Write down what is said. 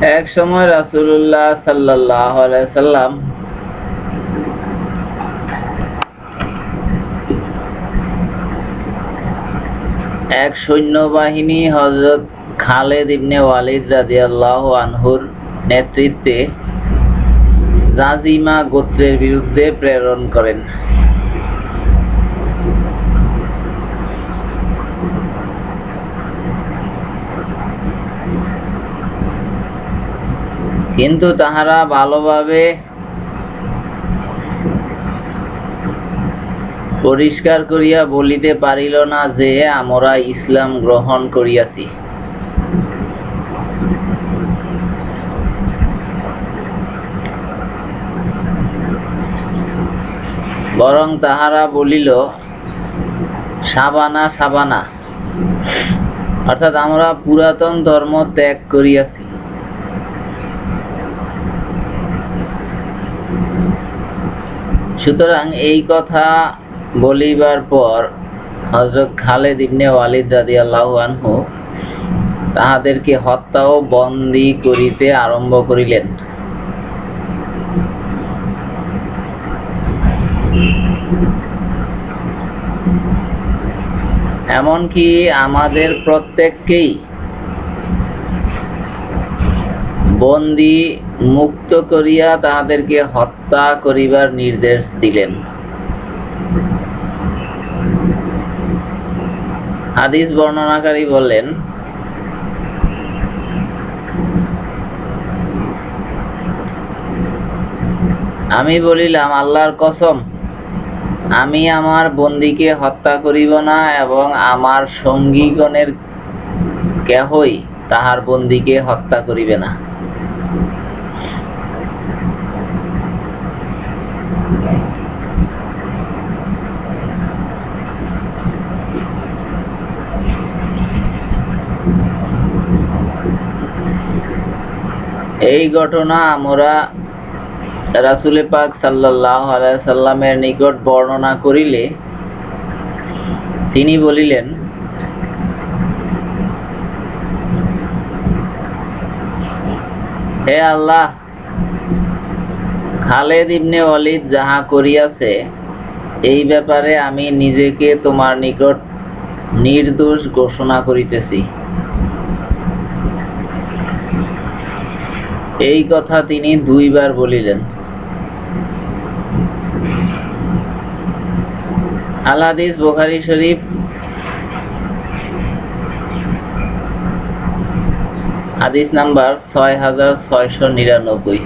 এক সময় রাসূলুল্লাহ সাল্লাল্লাহু আলাইহি সাল্লাম এক সৈন্যবাহিনী হযরত খালেদ ইবনে ওয়ালিদ রাদিয়াল্লাহু আনহুর নেতৃত্বে জাজিমা গোত্রের বিরুদ্ধে প্রেরণ করেন। কিন্তু তাহারা ভালোভাবে পরিষ্কার করিয়া বলিতে পারিল না যে আমরা ইসলাম গ্রহণ করিয়াছি। বরং তাহারা বলিল, সাবানা সাবানা। অর্থাৎ আমরা পুরাতন ধর্ম ত্যাগ করিয়াছি। সুতরাং এই কথা বলিবার পর হযরত খালেদ ইবনে ওয়ালিদ রাদিয়াল্লাহু আনহু তাহাদেরকে হত্যা ও বন্দী করিতে আরম্ভ করিলেন। এমনকি আমাদের প্রত্যেককেই বন্দি মুক্ত করিয়া তাহাদেরকে হত্যা করিবার নির্দেশ দিলেন। হাদিস বর্ণনাকারী বললেন, আমি বলিলাম, আল্লাহর কসম, আমি আমার বন্দিকে হত্যা করিব না এবং আমার সঙ্গীগণের কেহই তাহার বন্দিকে হত্যা করিবে না। এই ঘটনা আমরা রাসুলে পাক সাল্লাহ সাল্লামের নিকট বর্ণনা করিলে তিনি বলিলেন, হে আল্লাহ, খালেদ ইবনে অলিদ যাহা করিয়াছে, এই ব্যাপারে আমি নিজেকে তোমার নিকট নির্দোষ ঘোষণা করিতেছি। এই কথা তিনি দুইবার বলিলেন। আলাদিস বোখারি শরীফ। হাদিস নাম্বার ছয় হাজার ছয়শো নিরানব্বই।